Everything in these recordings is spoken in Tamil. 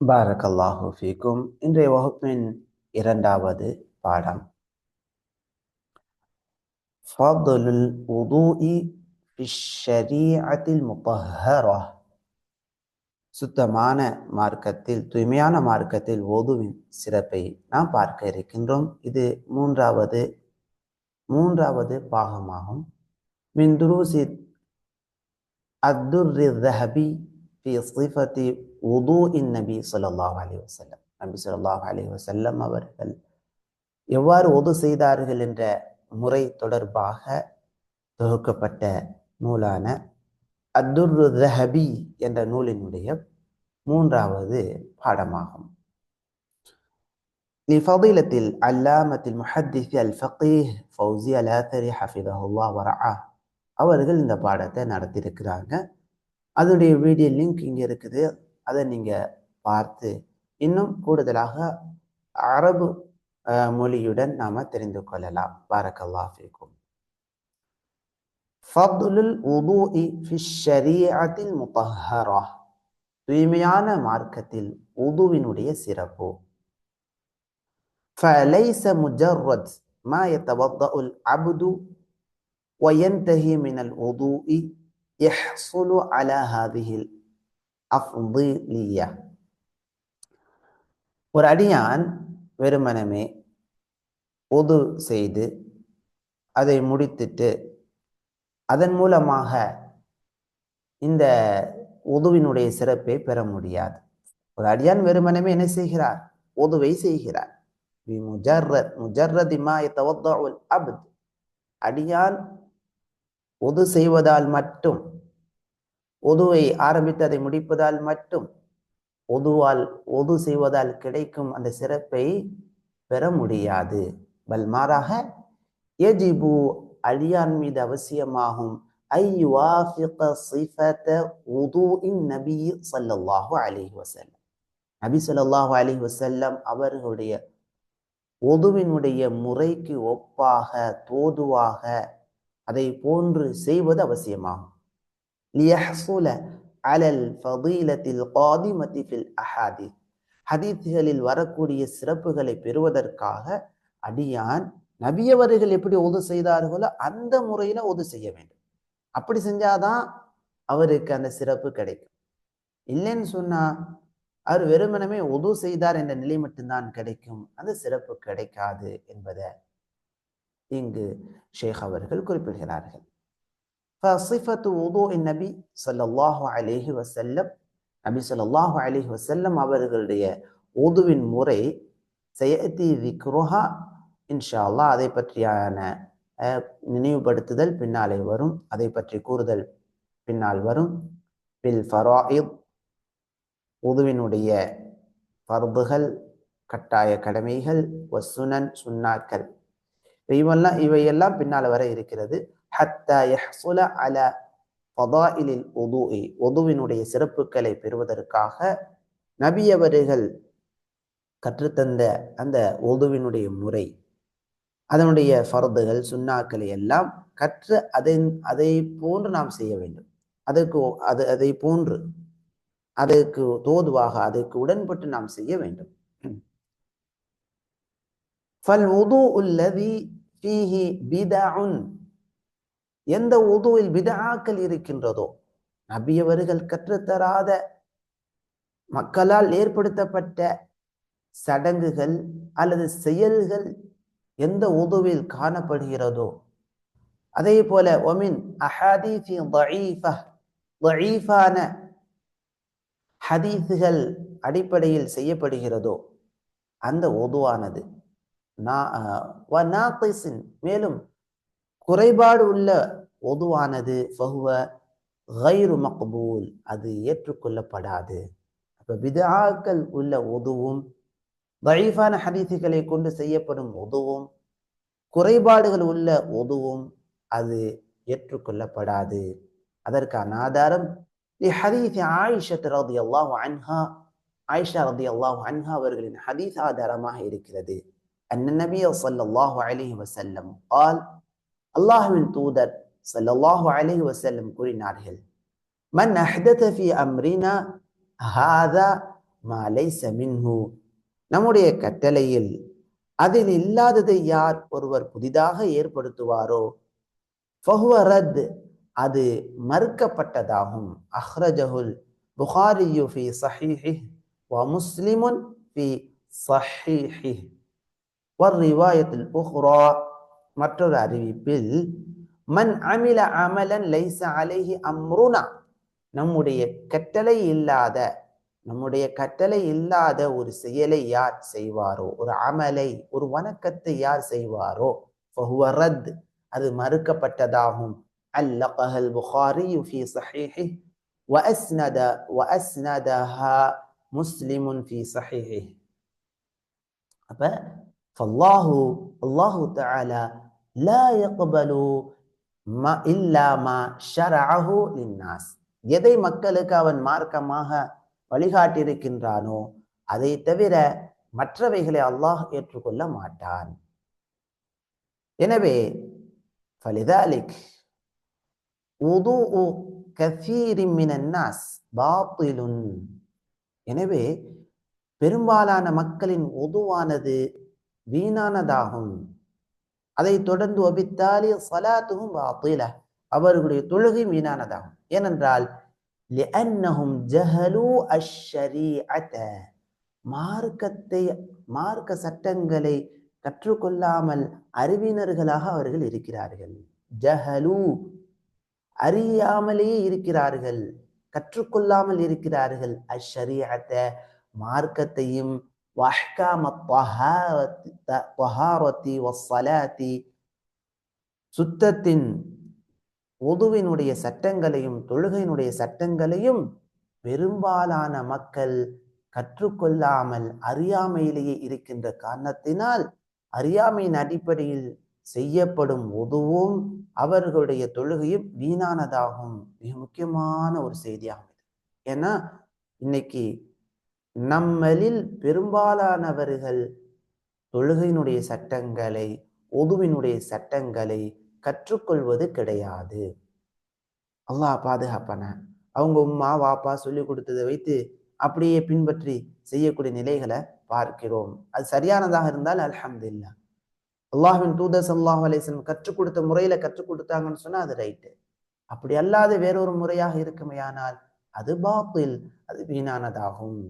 பாரக்கல்லாஹு ஃபீக்கும். இன்றைய வகுப்பின் இரண்டாவது பாடம். ஃபதுலுல் உதூஇ ஃபிஷ்ஷரீஅத்தில் முத்தஹரா. சுத்தமான மார்க்கத்தில் தூய்மையான மார்க்கத்தில் ஓதுவின் சிறப்பை நாம் பார்க்க இருக்கின்றோம். இது மூன்றாவது மூன்றாவது பாகமாகும். மின் துருசி அத்துர் தஹபி ஃபி சிஃபத்தி உதூஇன் நபி ஸல்லல்லாஹு அலைஹி வஸல்லம் நபி ஸல்லல்லாஹு அலைஹி வஸல்லம் அவர்கள் எவ்வாறு ஒது செய்தார்கள் என்ற முறை தொடர்பாக தொகுக்கப்பட்ட நூலான அத்துர்ரு தஹபி என்ற நூலினுடைய மூன்றாவது பாடமாகும் لفضيلة العلامة المحدث الفقيه فوزي الآثري حفظه الله ورعاه அவர்கள் இந்த பாடத்தை நடத்தியிருக்கிறாங்க அதனுடைய வீடியோ லிங்க் இங்கே இருக்குது அதை நீங்கள் பார்த்து இன்னும் கூடுதலாக அரபு மொழியுடன் நாம் தெரிந்து கொள்ளலாம் பாரக்கல்லா ஃபீக்கும் ஃபதுலுல் உதூஇ ஃபி ஷரீஅத்தில் முத்தஹரா தூய்மையான மார்க்கத்தில் உதுவினுடைய சிறப்பு فليس مجرد ما يتوضأ العبد وينتهي من الوضوء يحصل على هذه அஃப்லியா ஒரு அடியான் வெறுமனமே உது செய்து அதை முடித்துட்டு அதன் மூலமாக இந்த உதுவினுடைய சிறப்பை பெற முடியாது. ஒரு அடியான் வெறுமனமே என்ன செய்கிறார்? உதுவை செய்கிறார். முஜர்ரத் முஜர்ரதிமா அடியான் உது செய்வதால் மட்டும் ஒதுவை ஆரம்பித்து அதை முடிப்பதால் மட்டும் ஒதுவால் ஒது செய்வதால் கிடைக்கும் அந்த சிறப்பை பெற முடியாது. பல் மாறாக எஜிபு அழியான் மீது அவசியமாகும் நபி சல்லாஹு அலிஹி வசல்லம் நபி சொல்லாஹு அலிஹி வசல்லம் அவர்களுடைய ஒதுவினுடைய முறைக்கு ஒப்பாக தோதுவாக அதை போன்று செய்வது அவசியமாகும். லியஹ்சுல அலல் ஃபதீலத்தில் காதிமதி ஃபில் அஹாதி ஹதீத்களில் வரக்கூடிய சிறப்புகளை பெறுவதற்காக அடியான் நபியவர்கள் எப்படி ஒது செய்தார்களோ அந்த முறையில ஒது செய்ய வேண்டும். அப்படி செஞ்சாதான் அவருக்கு அந்த சிறப்பு கிடைக்கும். இல்லைன்னு சொன்னா அவர் வெறுமனமே ஒது செய்தார் என்ற நிலை மட்டும்தான் கிடைக்கும். அந்த சிறப்பு கிடைக்காது என்பதை இங்கு ஷேக் அவர்கள் குறிப்பிடுகிறார்கள். ஃபசிஃபத்து உதோ இன் நபி சல்லாஹு அலேஹி வசல்லம் நபி சொல்லாஹு அலிஹி வசல்லம் அவர்களுடைய உதுவின் முறை சயதி விக்ரோஹா இன்ஷா அல்லா அதை பற்றியான நினைவுபடுத்துதல் பின்னாலே வரும். அதை பற்றி கூறுதல் பின்னால் வரும். பில் ஃபராயிப் உதுவினுடைய பருபுகள் கட்டாய கடமைகள் வசுனன் சுன்னாக்கள். இவெல்லாம் இவையெல்லாம் பின்னால் வர இருக்கிறது. ஹத்தா யஹ்சுல அல ஃபதாயிலில் உதுஇ உதுவினுடைய சிறப்புகளை பெறுவதற்காக நபியவர்கள் கற்றுத்தந்த அந்த உதுவினுடைய முறை அதனுடைய ஃபரதுகள் சுண்ணாக்களை எல்லாம் கற்று அதை அதை போன்று நாம் செய்ய வேண்டும். அதற்கு அது அதை போன்று அதற்கு தோதுவாக அதற்கு உடன்பட்டு நாம் செய்ய வேண்டும். எந்த உதுவில் விதாக்கள் இருக்கின்றதோ நபியவர்கள் கற்றுத்தராத மக்களால் ஏற்படுத்தப்பட்ட சடங்குகள் அல்லது செயல்கள் எந்த உதுவில் காணப்படுகிறதோ அதே போல ஒமின் அஹாதீஃபான ஹதீஸுகள் அடிப்படையில் செய்யப்படுகிறதோ அந்த ஒதுவானது மேலும் குறைபாடு உள்ள பொதுவானது பகுவ கைரு மக்பூல் அது ஏற்றுக்கொள்ளப்படாது. இப்போ விதாக்கள் உள்ள உதவும் தயீஃபான ஹதீசுகளை கொண்டு செய்யப்படும் உதவும் குறைபாடுகள் உள்ள உதவும் அது ஏற்றுக்கொள்ளப்படாது. அதற்கான ஆதாரம் லி ஹதீஸ் ஆயிஷத் ரதி அல்லாஹ் அன்ஹா ஆயிஷா ரதி அல்லாஹ் அன்ஹா அவர்களின் ஹதீஸ் ஆதாரமாக இருக்கிறது. அன்னநபி சல்லாஹு அலிஹி வசல்லம் ஆல் அல்லாஹுவின் தூதர் ஸல்லல்லாஹு அலைஹி வசல்லம் கூறினார்கள். மன் அஹ்தத அம்ரினா ஹாதா மாலை சமின்ஹு நம்முடைய கட்டளையில் அதில் இல்லாததை யார் ஒருவர் புதிதாக ஏற்படுத்துவாரோ ஃபஹ்வரத் அது மறுக்கப்பட்டதாகும். அஹ்ரஜஹுல் புகாரியு ஃபி சஹீஹி வ முஸ்லிமுன் ஃபி சஹீஹி. வர்ரிவாயத்தில் உஹ்ரா மற்றொரு அறிவிப்பில் மன் அமில அமலன் லைஸ அலைஹி அம்ருனா நம்முடைய கட்டளை இல்லாத நம்முடைய கட்டளை இல்லாத ஒரு செயலை யார் செய்வாரோ ஒரு அமலை ஒரு வணக்கத்தை யார் செய்வாரோ ஃபஹுவ ரத் அது மறுக்கப்பட்டதாகும் அல்லகஹல் புகாரி ஃபி சஹீஹி وأسند وأسندها مسلم في صحيحه அப்ப فالله الله تعالى لا يقبل ம இல்லாமா ஷரஹு லின்னாஸ். எதை மக்களுக்கு அவன் மார்க்கமாக வழிகாட்டியிருக்கின்றானோ அதை தவிர மற்றவைகளை அல்லாஹ் ஏற்றுக்கொள்ள மாட்டான். எனவே ஃபலிதாலிக் உது உ கசீரிமினன்னாஸ் பாத்திலுன். எனவே பெரும்பாலான மக்களின் உதுவானது வீணானதாகும். அதை தொடர்ந்து ஒபித்தாலி சலாத்துவும் பாத்தில அவர்களுடைய தொழுகை வீணானதாகும். ஏனென்றால் லிஅன்னஹும் ஜஹலு அஷ்ஷரீஅத மார்க்கத்தை மார்க்க சட்டங்களை கற்றுக்கொள்ளாமல் அறிவினர்களாக அவர்கள் இருக்கிறார்கள். ஜஹலு அறியாமலேயே இருக்கிறார்கள். கற்றுக்கொள்ளாமல் இருக்கிறார்கள். அஷ்ஷரீஅத்த மார்க்கத்தையும் சுத்தத்தின் உதுவினுடைய சட்டங்களையும் தொழுகையினுடைய சட்டங்களையும் பெரும்பாலான மக்கள் கற்றுக்கொள்ளாமல் அறியாமையிலேயே இருக்கின்ற காரணத்தினால் அறியாமையின் அடிப்படையில் செய்யப்படும் உதுவும் அவர்களுடைய தொழுகையும் வீணானதாகும். மிக முக்கியமான ஒரு செய்தியாகும் ஏன்னா இன்னைக்கு நம்மளில் பெரும்பாலானவர்கள் தொழுகையினுடைய சட்டங்களை உதுவினுடைய சட்டங்களை கற்றுக்கொள்வது கிடையாது. அல்லாஹ் பாதுகாப்பான. அவங்க உம்மா வாப்பா சொல்லி கொடுத்ததை வைத்து அப்படியே பின்பற்றி செய்யக்கூடிய நிலைகளை பார்க்கிறோம். அது சரியானதாக இருந்தால் அல்ஹம்துல்லா அல்லாஹின் தூதர் சல்லாஹ் அலிஸ்லம் கற்றுக் கொடுத்த முறையில கற்றுக் கொடுத்தாங்கன்னு சொன்னா அது ரைட்டு. அப்படி அல்லாத வேறொரு முறையாக இருக்குமையானால் அது பாப்பில் அது வீணானதாகும்.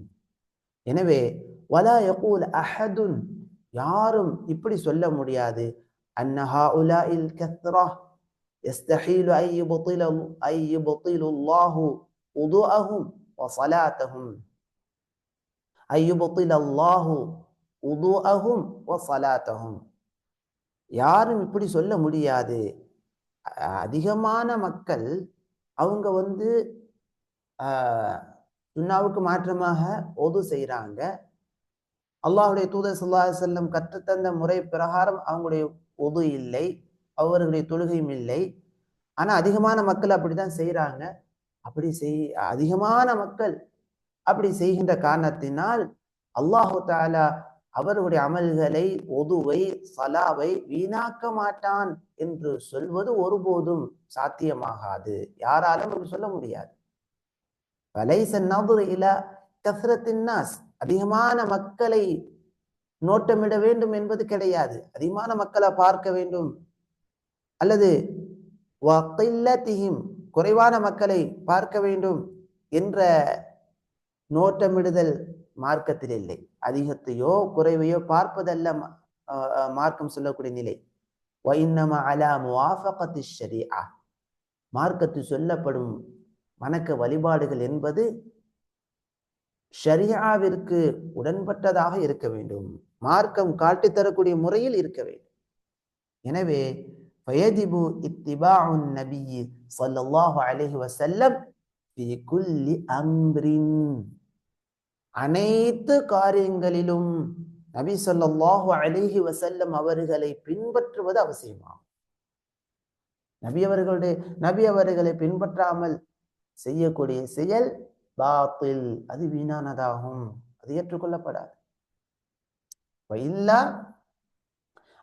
எனவே வலா யகூல் அஹதுன் யாரும் இப்படி சொல்ல முடியாது அன்னஹா உலா இல் கத்ரா يستحيل أن يبطل أن يبطل الله وضوءهم وصلاتهم أن يبطل الله وضوءهم وصلاتهم யாரும் இப்படி சொல்ல முடியாது அதிகமான மக்கள் அவங்க வந்து சுண்ணாவுக்கு மாற்றமாக ஒது செய்கிறாங்க அல்லாஹுடைய தூதர் சொல்லா செல்லம் கற்றுத்தந்த முறை பிரகாரம் அவங்களுடைய ஒது இல்லை அவர்களுடைய தொழுகையும் இல்லை. ஆனால் அதிகமான மக்கள் அப்படிதான் செய்கிறாங்க அப்படி செய் அதிகமான மக்கள் அப்படி செய்கின்ற காரணத்தினால் அல்லாஹு தாலா அவருடைய அமல்களை ஒதுவை சலாவை வீணாக்க மாட்டான் என்று சொல்வது ஒருபோதும் சாத்தியமாகாது. யாராலும் அப்படி சொல்ல முடியாது. அதிகமான மக்களை நோட்டமிட வேண்டும் என்பது கிடையாது. அதிகமான மக்களை பார்க்க வேண்டும். அல்லது குறைவான மக்களை பார்க்க வேண்டும் என்ற நோட்டமிடுதல் மார்க்கத்தில் இல்லை. அதிகத்தையோ குறைவையோ பார்ப்பதல்ல மார்க்கம் சொல்லக்கூடிய நிலை. மார்க்கத்தில் சொல்லப்படும் வணக்க வழிபாடுகள் என்பது ஷரியாவிற்கு உடன்பட்டதாக இருக்க வேண்டும். மார்க்கம் காட்டித்தரக்கூடிய முறையில் இருக்க வேண்டும். எனவே ஃபயதிபு இத்திபாஉன் நபியி ஸல்லல்லாஹு அலைஹி வஸல்லம் ஃபி குல்லி அம்ரின். அனைத்து காரியங்களிலும் நபி ஸல்லல்லாஹு அலைஹி வசல்லம் அவர்களை பின்பற்றுவது அவசியமாகும். நபி அவர்களுடைய நபி அவர்களை பின்பற்றாமல் செய்யக்கூடிய செயல் பாத்தில் அது வீணானதாகும். அது ஏற்றுக்கொள்ளப்படாது. இல்லா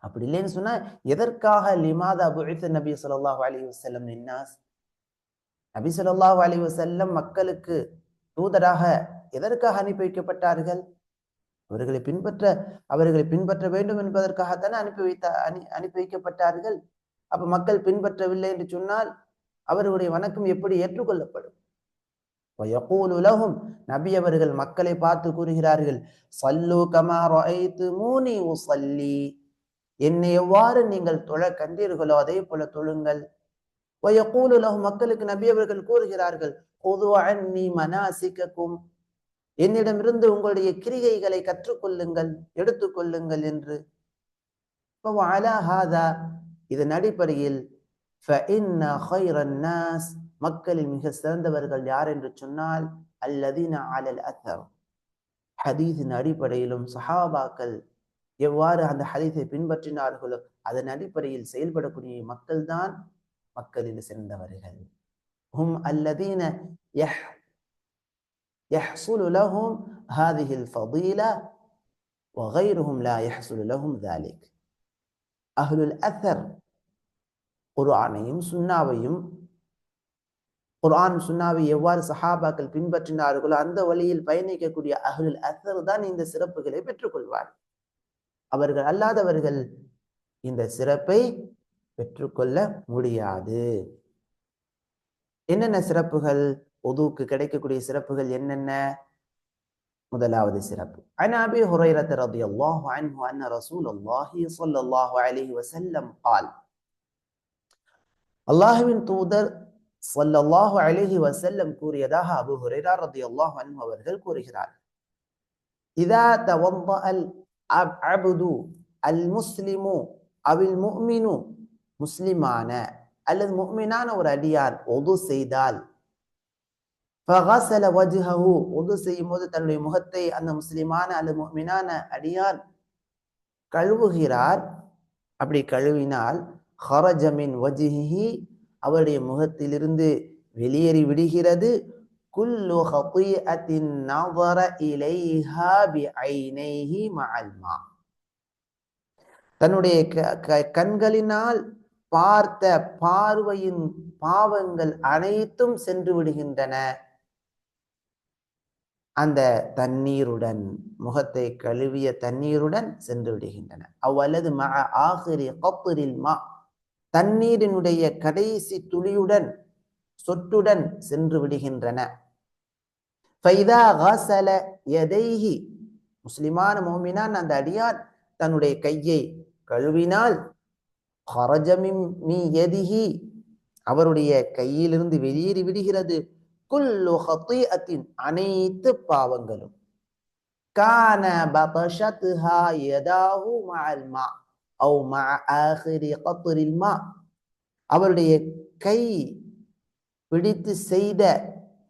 அப்படி இல்லைன்னு சொன்னா எதற்காக லிமாதா புழித்த நபி சொல்லாஹ் அலி வசல்லம் நின்னாஸ்? நபி சொல்லாஹ் அலி வசல்லம் மக்களுக்கு தூதராக எதற்காக அனுப்பி வைக்கப்பட்டார்கள் அவர்களை பின்பற்ற அவர்களை பின்பற்ற வேண்டும் என்பதற்காகத்தானே அனுப்பி வைத்த அனு அனுப்பி வைக்கப்பட்டார்கள்? அப்ப மக்கள் பின்பற்றவில்லை என்று சொன்னால் அவர்களுடைய வணக்கம் எப்படி ஏற்றுக்கொள்ளப்படும்? நபி அவர்கள் மக்களை பார்த்து கூறுகிறார்கள் சல்லு கமாரோ மூனி உசல்லி. என்னை எவ்வாறு நீங்கள் தொழ கண்டீர்களோ அதே போல தொழுங்கள். மக்களுக்கு நபி அவர்கள் கூறுகிறார்கள் மனாசிக்கும் என்னிடமிருந்து உங்களுடைய கிரிகைகளை கற்றுக்கொள்ளுங்கள் எடுத்துக்கொள்ளுங்கள் என்று. இதன் அடிப்படையில் மக்களில் மிக சிறந்தவர்கள் யார் என்று சொன்னால் அல்லதீன அலல் அத்தர் ஹதீஸின் அடிப்படையிலும் சஹாபாக்கள் எவ்வாறு அந்த ஹதீஸை பின்பற்றினார்களோ அதன் அடிப்படையில் செயல்படக்கூடிய மக்கள் தான் மக்களில் சிறந்தவர்கள் ஹும் அல்லதீன யஹ் يحصل لهم هذه الفضيلة وغيرهم لا يحصل لهم ذلك أهل الأثر குர்ஆனையும் சுன்னாவையும் குர்ஆன் சுன்னாவை எவ்வாறு சஹாபாக்கள் பின்பற்றினார்களோ அந்த வழியில் பயணிக்கக்கூடிய அஹ்லுல் அசர் தான் இந்த சிறப்புகளை பெற்றுக்கொள்வார் அவர்கள் அல்லாதவர்கள் இந்த சிறப்பை பெற்றுக்கொள்ள முடியாது என்னென்ன சிறப்புகள் உதுவுக்கு கிடைக்கக்கூடிய சிறப்புகள் என்னென்ன முதலாவது சிறப்பு عن ابي هريره رضي الله عنه ان رسول الله صلى الله عليه وسلم قال அல்லாஹுவின் தூதர் சொல்லல்லாஹு அலிஹி வசல்லம் கூறியதாக அபு ஹுரேரா ரதி அல்லாஹ் அவர்கள் கூறுகிறார். இதா தவந்த அல் அபுது அல் முஸ்லிமு அவில் முக்மினு முஸ்லிமான அல்லது முக்மினான ஒரு அடியார் ஒது செய்தால் ஃபகசல வஜ்ஹஹு ஒது செய்யும் போது தன்னுடைய முகத்தை அந்த முஸ்லிமான அல்லது முக்மினான அடியார் கழுவுகிறார். அப்படி கழுவினால் ஹரஜமின் வஜிஹி அவருடைய முகத்திலிருந்து வெளியேறி விடுகிறது. குல்லு ஹத்தியத்தின் நவர இலைஹா பி ஐனைஹி மஅல்மா தன்னுடைய கண்களினால் பார்த்த பார்வையின் பாவங்கள் அனைத்தும் சென்று விடுகின்றன. அந்த தண்ணீருடன் முகத்தை கழுவிய தண்ணீருடன் சென்று விடுகின்றன. அவ்வளது ம ஆகிரி கப்புரில் மா தண்ணீரினுடைய கடைசி துளியுடன் சொட்டுடன் சென்று விடுகின்றன. முஸ்லிமான மோமினான் அந்த அடியான் தன்னுடைய கையை கழுவினால் அவருடைய கையிலிருந்து வெளியேறி விடுகிறது. குல்லு ஹத்தியத்தின் அனைத்து பாவங்களும். கான பபஷத்ஹா யதாஹு மஅல் மா அவு மா ஆஹிரி கத்ரில் அவருடைய கை பிடித்து செய்த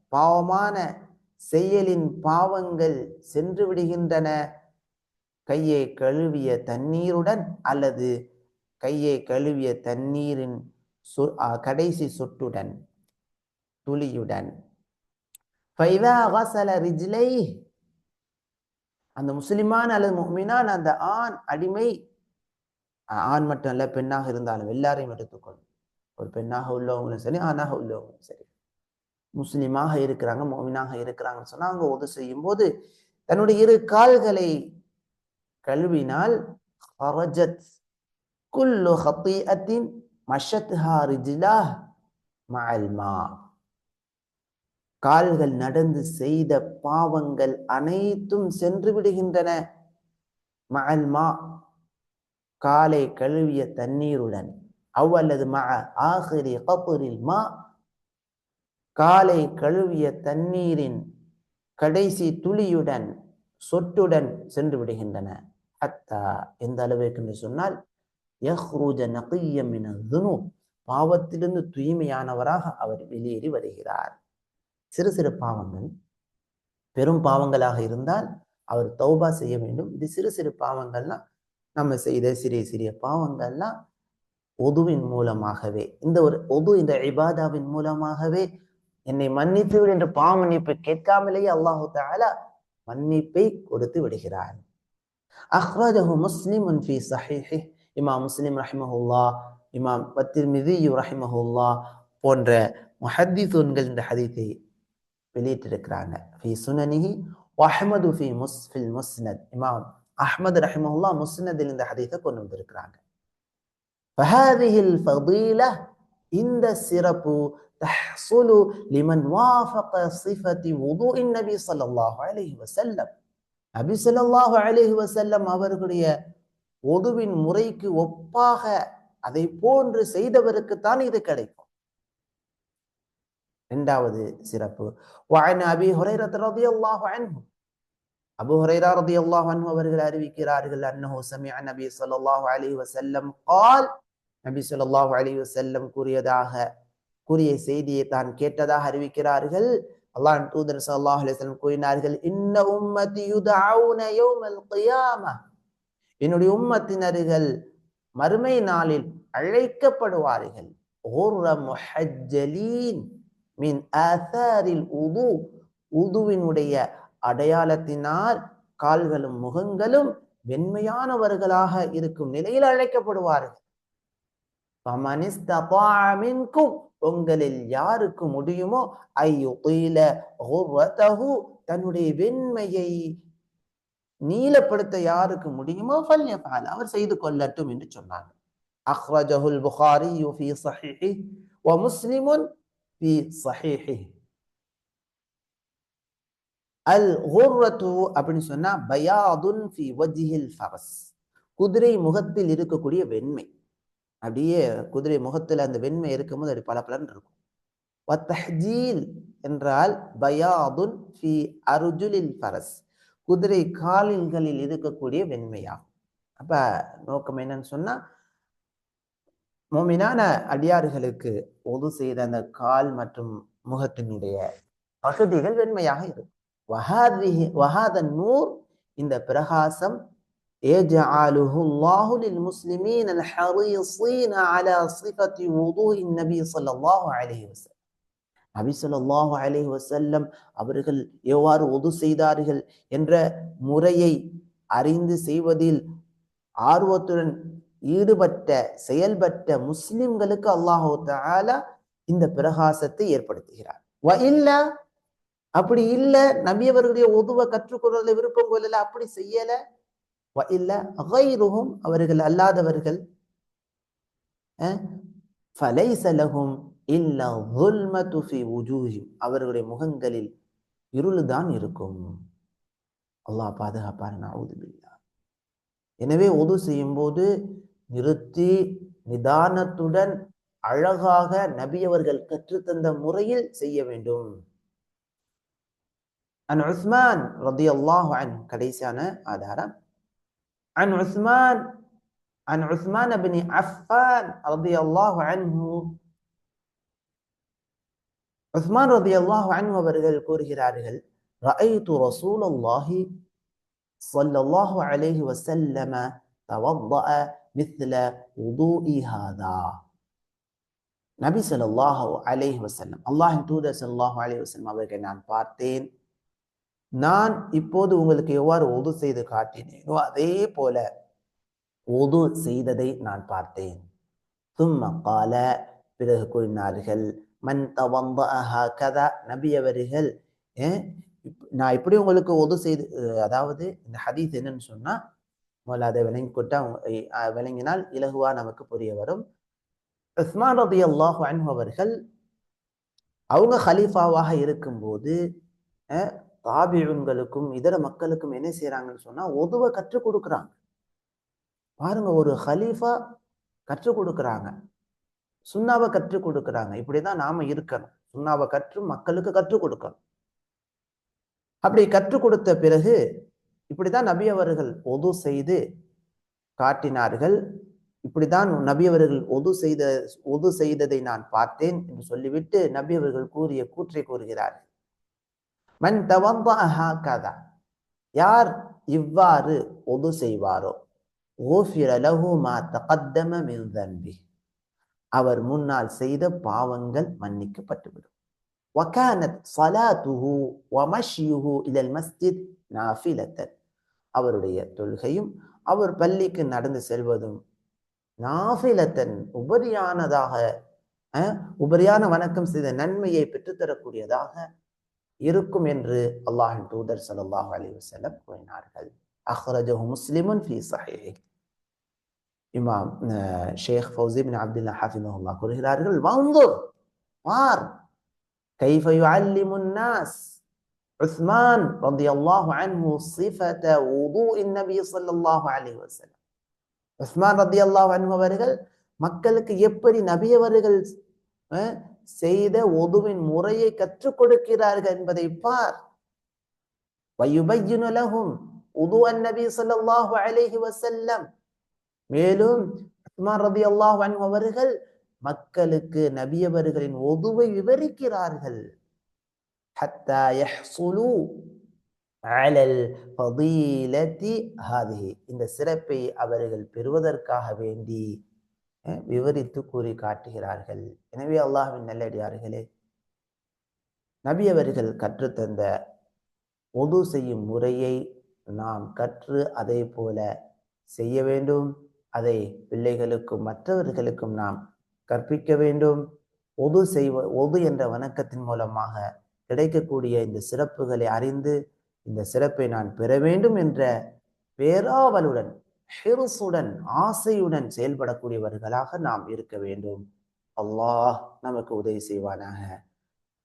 பாவமான செயலின் பாவங்கள் சென்று விடுகின்றன. கையை கழுவிய தண்ணீருடன் அல்லது கையை கழுவிய தண்ணீரின் கடைசி சொட்டுடன் துளியுடன். அந்த முஸ்லிமான் அல்லது முஹ்மினான் அந்த ஆண் அடிமை ஆண் மட்டும் அல்ல பெண்ணாக இருந்தாலும் எல்லாரையும் எடுத்துக்கொள்ளும் ஒரு பெண்ணாக உள்ளவங்களும் சரி ஆணாக உள்ளவங்களும் சரி. முஸ்லீமாக இருக்கிறாங்க மோமினாக இருக்கிறாங்கன்னு சொன்னா அவங்க உதவி செய்யும் போது தன்னுடைய இரு கால்களை கழுவினால் குல்லு ஹத்தியத்தின் மஷத்ஹா ரிஜிலா மஅல்மா கால்கள் நடந்து செய்த பாவங்கள் அனைத்தும் சென்று விடுகின்றன. மஅல்மா காலை கழுவிய தண்ணீருடன் அவ்வல்லது ம ஆஹிரி கபுரில் மா காலை கழுவிய தண்ணீரின் கடைசி துளியுடன் சொட்டுடன் சென்று விடுகின்றன. ஹத்தா எந்த அளவுக்கு என்று சொன்னால் யஹ்ரூஜ நகையம் என பாவத்திலிருந்து தூய்மையானவராக அவர் வெளியேறி வருகிறார். சிறு சிறு பாவங்கள் பெரும் பாவங்களாக இருந்தால் அவர் தௌபா செய்ய வேண்டும். இது சிறு சிறு பாவங்கள்லாம் நம்ம செய்த சிறிய சிறிய பாவங்கள்லாம் ஒதுவின் மூலமாகவே இந்த ஒரு ஒது இந்த இபாதாவின் மூலமாகவே என்னை மன்னித்து விடு என்று பாவ மன்னிப்பை கேட்காமலேயே அல்லாஹு தாலா மன்னிப்பை கொடுத்து விடுகிறார். அஹ்ரஜஹு முஸ்லிம் ஃபி இமாம் முஸ்லிம் ரஹிமஹுல்லா இமாம் பத்திர் மிதியு ரஹிமஹுல்லா போன்ற முஹத்திசூன்கள் இந்த ஹதீத்தை வெளியிட்டிருக்கிறாங்க. ஃபி சுனனிஹி வஹமது ஃபி முஸ்ஃபில் முஸ்னத். இமாம் அஹ்மது ரஹிமஹுல்லா முஸ்னதில் இந்த ஹதீஸை கொண்டு வந்திருக்கிறாங்க فهذه الفضيلة இந்த சிறப்பு تحصل لمن وافق صفة وضوء النبي صلى الله عليه وسلم நபி ஸல்லல்லாஹு அலைஹி வஸல்லம் அவர்களுடைய ஒதுவின் முறைக்கு ஒப்பாக அதை போன்று செய்தவருக்குத்தான் இது கிடைக்கும் இரண்டாவது சிறப்பு وعن ابي هريره رضي الله عنه அபு ஹுரைரா ரதி அல்லாஹ் அவர்கள் அறிவிக்கிறார்கள் அன்னஹோ சமியா நபி சொல்லாஹு அலி வசல்லம் கால் நபி சொல்லாஹு அலி வசல்லம் கூறியதாக கூறிய செய்தியை தான் கேட்டதாக அறிவிக்கிறார்கள். அல்லாஹ் தூதர் சல்லாஹ் அலிஸ்லம் கூறினார்கள் இன்ன உம்மதி என்னுடைய உம்மத்தினர்கள் மறுமை நாளில் அழைக்கப்படுவார்கள். மீன் உதுவினுடைய அடையாளத்தினால் கால்களும் முகங்களும் வெண்மையானவர்களாக இருக்கும் நிலையில் அழைக்கப்படுவார்கள். உங்களில் யாருக்கு முடியுமோ தன்னுடைய வெண்மையை நீலப்படுத்த யாருக்கு முடியுமோ அவர் செய்து கொள்ளட்டும் என்று சொன்னார் அஹ்ரஜஹுல் புகாரி முஸ்லிமுன் அல் குர்ரத்து அப்படின்னு சொன்னா பயாதுன் ஃபி வஜ்ஹில் ஃபரஸ் குதிரை முகத்தில் இருக்கக்கூடிய வெண்மை. அப்படியே குதிரை முகத்தில் அந்த வெண்மை இருக்கும்போது அப்படி பல பலன் இருக்கும். வத்தஹ்ஜீல் என்றால் பயாதுன் ஃபி அருஜுலில் ஃபரஸ். குதிரை காலில்களில் இருக்கக்கூடிய வெண்மையாகும். அப்ப நோக்கம் என்னன்னு சொன்னா மோமினான அடியாறுகளுக்கு ஒது செய்த அந்த கால் மற்றும் முகத்தினுடைய பகுதிகள் வெண்மையாக இருக்கும். வஹாதிஹி வஹாத நூர் இந்த பிரகாசம் يجعله الله للمسلمين الحريصين على صفة وضوء النبي صلى الله عليه وسلم நபி ஸல்லல்லாஹு அலைஹி வஸல்லம் அவர்கள் எவ்வாறு ஒது செய்தார்கள் என்ற முறையை அறிந்து செய்வதில் ஆர்வத்துடன் ஈடுபட்ட செயல்பட்ட முஸ்லிம்களுக்கு அல்லாஹு தஆலா இந்த பிரகாசத்தை ஏற்படுத்துகிறார் வ இல்ல அப்படி இல்லை நபியவர்களுடைய ஒதுவ கற்றுக்கொள்ள விருப்பம் கொள்ளல அப்படி செய்யல. இல்லை அகைருகும் அவர்கள் அல்லாதவர்கள். ஃபலைசலகும் இல்லா துஃபி உஜூஹிம். அவர்களுடைய முகங்களில் இருள்தான் இருக்கும். அல்லாஹ் பாதுகாப்பாரு நாவுதுபில்லா எனவே ஒது செய்யும்போது நிறுத்தி நிதானத்துடன் அழகாக நபியவர்கள் கற்றுத்தந்த முறையில் செய்ய வேண்டும். عن عثمان رضي الله عنه கடைசியான ஆதாரம் عن عثمان عن عثمان بن عفان رضي الله عنه உஸ்மான் ரதி அல்லாஹ் அன்ஹு அவர்கள் கூறுகிறார்கள் رأيت رسول الله صلى الله عليه وسلم توضأ مثل وضوء هذا நபி ஸல்லல்லாஹு அலைஹி வஸல்லம் அல்லாஹ்வின் தூதர் ஸல்லல்லாஹு அலைஹி வஸல்லம் அவர்களை நான் பார்த்தேன் நான் இப்போது உங்களுக்கு எவ்வாறு உது செய்து காட்டினேனோ அதே போல உது செய்ததை நான் பார்த்தேன். தும்ம கால பிறகு கூறினார்கள் மன் தவந்த கதா நபியவர்கள் நான் இப்படி உங்களுக்கு உது செய்து அதாவது இந்த ஹதீஸ் என்னன்னு சொன்னா முதல்ல அதை விளங்கிக்கொட்டா விளங்கினால் இலகுவா நமக்கு புரிய வரும். உஸ்மான் ரதி அல்லாஹ் அவர்கள் அவங்க ஹலீஃபாவாக இருக்கும்போது தாபியுன்களுக்கும் இதர மக்களுக்கும் என்ன செய்யறாங்கன்னு சொன்னா உதுவை கற்றுக் கொடுக்குறாங்க. பாருங்க ஒரு ஹலீஃபா கற்றுக் கொடுக்குறாங்க. சுண்ணாவை கற்றுக் கொடுக்குறாங்க. இப்படிதான் நாம இருக்கணும். சுண்ணாவை கற்று மக்களுக்கு கற்றுக் கொடுக்கணும். அப்படி கற்றுக் கொடுத்த பிறகு இப்படிதான் நபி அவர்கள் ஒது செய்து காட்டினார்கள். இப்படிதான் நபி அவர்கள் ஒது செய்த ஒது செய்ததை நான் பார்த்தேன் என்று சொல்லிவிட்டு நபி அவர்கள் கூறிய கூற்றை கூறுகிறார்கள். மன் கதா யார் இவ்வாறு ஒது செய்வாரோ அவர் முன்னால் செய்த பாவங்கள் மன்னிக்கப்பட்டுவிடும் وكانت صلاته ومشيه الى المسجد نافلة அவருடைய தொழுகையும் அவர் பள்ளிக்கு நடந்து செல்வதும் நாஃபிலத்தன் உபரியானதாக உபரியான வணக்கம் செய்த நன்மையை பெற்றுத்தரக்கூடியதாக இருக்கும் என்று அல்லாஹின் தூதர் ஸல்லல்லாஹு அலைஹி வஸல்லம் கூறினார்கள் அஹ்ரஜஹு முஸ்லிமுன் ஃபீ ஸஹீஹ் இமாம் அஹ், ஷேக் ஃபௌசி பின் அப்துல்லா ஹாஃபிதுல்லாஹ் கூறுகிறார்கள் வந்தூர் பார் கைஃப யுஅல்லிமு الناس عثمان رضي الله عنه صفة وضوء النبي صلى الله عليه وسلم உஸ்மான் ரதி அல்லாஹ் அவர்கள் மக்களுக்கு எப்படி நபி அவர்கள் அஹ், செய்த ஒதுவின் முறையை கற்றுக் கொடுக்கிறார்கள் என்பதை பார். வயுபையுனுலகும் உது அந்நபி சொல்லாஹு அலேஹி வசல்லம் மேலும் ரதி அல்லாஹ் அவர்கள் மக்களுக்கு நபியவர்களின் ஒதுவை விவரிக்கிறார்கள். இந்த சிறப்பை அவர்கள் பெறுவதற்காக வேண்டி விவரித்து கூறி காட்டுகிறார்கள். எனவே அல்லாஹின் நல்லடியார்களே நபி அவர்கள் கற்றுத்தந்த ஒது செய்யும் முறையை நாம் கற்று அதே போல செய்ய வேண்டும். அதை பிள்ளைகளுக்கும் மற்றவர்களுக்கும் நாம் கற்பிக்க வேண்டும். ஒது செய்வ ஒது என்ற வணக்கத்தின் மூலமாக கிடைக்கக்கூடிய இந்த சிறப்புகளை அறிந்து இந்த சிறப்பை நான் பெற வேண்டும் என்ற பேராவலுடன் ஹிருசுடன் ஆசையுடன் செயல்படக்கூடியவர்களாக நாம் இருக்க வேண்டும் அல்லாஹ் நமக்கு உதவி செய்வானாக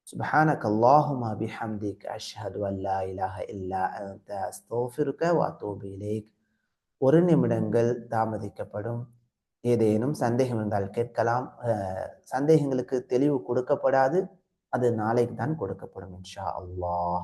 سبحانك اللهم بحمدك أشهد أن لا إله إلا أنت أستغفرك وأتوب إليك ஒரு நிமிடங்கள் தாமதிக்கப்படும் ஏதேனும் சந்தேகம் இருந்தால் கேட்கலாம் அஹ், சந்தேகங்களுக்கு தெளிவு கொடுக்கப்படாது அது நாளைக்கு தான் கொடுக்கப்படும் இன்ஷா அல்லாஹ்